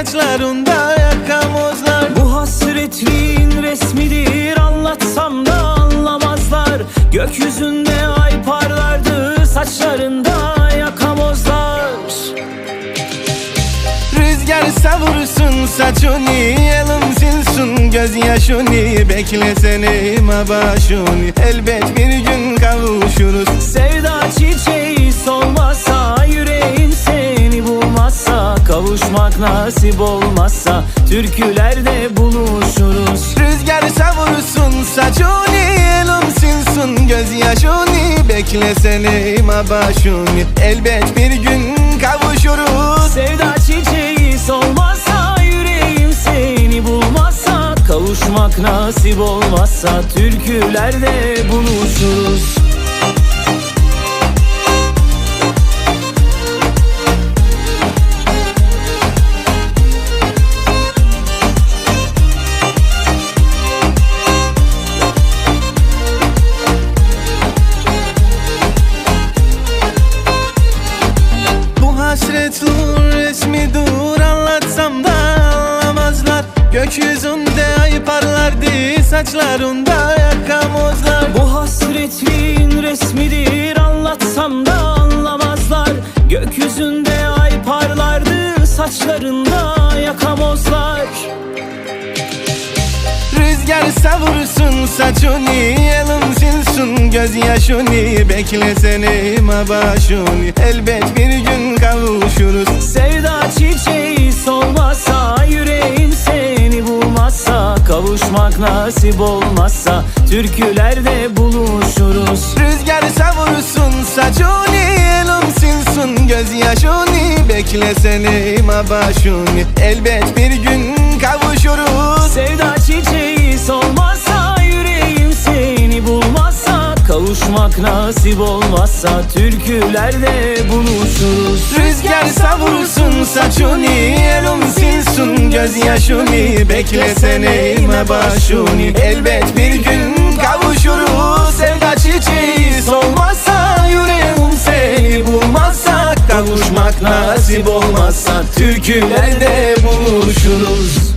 Saçlarında yakamozlar. Bu hasretliğin resmidir anlatsam da anlamazlar. Gökyüzünde ay parlardı saçlarında yakamozlar. Rüzgar savursun saçını Elim silsun gözyaşını Bekle seni başını Elbet bir gün kavuşuruz. Sevda nasip olmazsa türkülerde buluşuruz. Rüzgar savursun saçını Elim silsun gözyaşını Bekle seni başını Elbet bir gün kavuşuruz. Sevda çiçeği solmazsa yüreğim seni bulmazsa Kavuşmak nasip olmazsa türkülerde buluşuruz Hasretliğin resmi dur anlatsam da anlamazlar. Gökyüzünde ay parlardı saçlarında yakamozlar. Bu hasretliğin resmidir anlatsam da anlamazlar. Gökyüzünde ay parlardı saçlarında yakamozlar. Rüzgar savursun saçını Elim silsun gözyaşını Bekle seni başını Elbet bir gün kavuşuruz Sevda çiçeği solmazsa yüreğim seni bulmazsa Kavuşmak nasip olmazsa türkülerde buluşuruz. Rüzgar savursun saçını Elim silsun gözyaşını Bekle seni başını Elbet bir gün kavuşuruz. Sevda nasip olmazsa türkülerde buluşuruz. Rüzgar savursun saçını Elim silsun gözyaşını Bekle seni başını. Elbet bir gün kavuşuruz Sevda çiçeği solmazsa Yüreğim seni bulmazsa Kavuşmak nasip olmazsa Türkülerde buluşuruz